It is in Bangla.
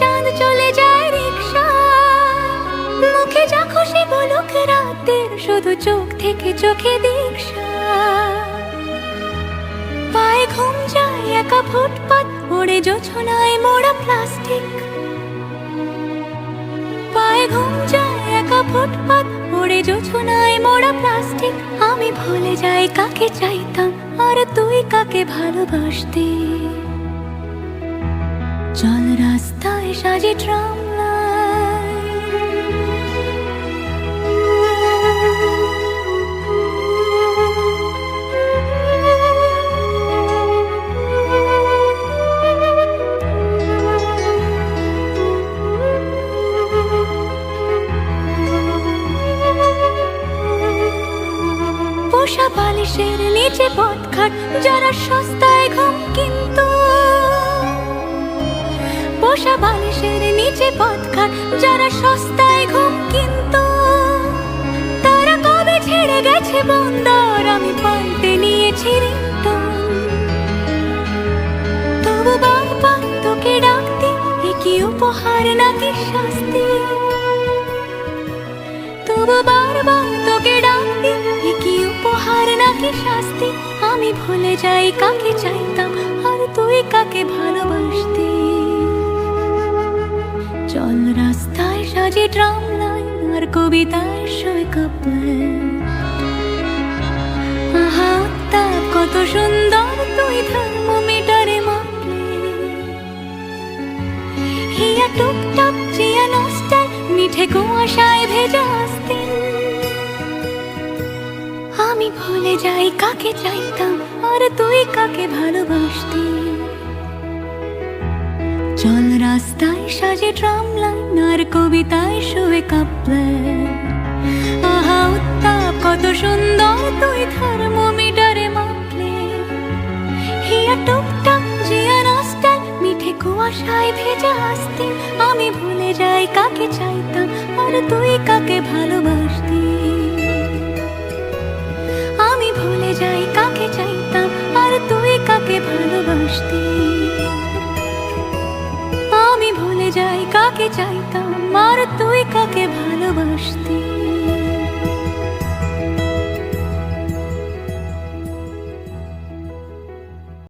চাঁদ চলে যায় রিক্সা মুখে যা খুশি বলুক রাতের, শুধু চোখ থেকে চোখে দীক্ষা। পায়ে ঘুম যায় একা ফুটপাত, ওড়ে জোছনায় মোড়া প্লাস্টিক। পায়ে ঘুম যায় একা ফুটপাত, ওড়ে জোছনায় মোড়া প্লাস্টিক। আমি ভুলে যাই কাকে চাইতাম, আর তুই কাকে ভালোবাসতি? চল রাস্তায় সাজে ট্রাম পোষা বালিশের নিচে পথঘাট যারা সস্তায় ঘুম কিন্তু বালিশের নিচে পথঘাট যারা সস্তায় ঘুম কিন্তু। তারা কবে ছেড়ে গেছে বন্দর? আমি পাল্টে নিয়েছি তবু বারবার তোকে ডাকতে কি উপহার নাকি শাস্তি? তবু বারবার তোকে ডাকতে কি উপহার নাকি শাস্তি? আমি ভুলে যাই, কাকে চাইতাম? আর তুই কাকে ভালোবাসতি? চল রাস্তায় সাজে ট্রাম লাইন আর কবিতায় সই উত্তাপ কত সুন্দর তুই থার্মোমিটারে মাপলে। হিয়া টুকটাক চিয়া মিঠে কুয়াশায় ভেজা আসতেন আমি ভুলে যাই, কাকে চাইতাম আর তুই কাকে ভালোবাসতি? চল রাস্তায় সাজে ট্রাম লাইন আর কবিতায় শুয়ে কাপলে। আহা উত্তাপ, কত সুন্দর তুই থার্মোমিটারে মাপলে। হিয়া টুকটাক জিয়া রাস্তায়, মিঠে কুয়াশায় ভেজা আসতি আমি ভুলে যাই কাকে চাইতাম চাইতাম আর তুই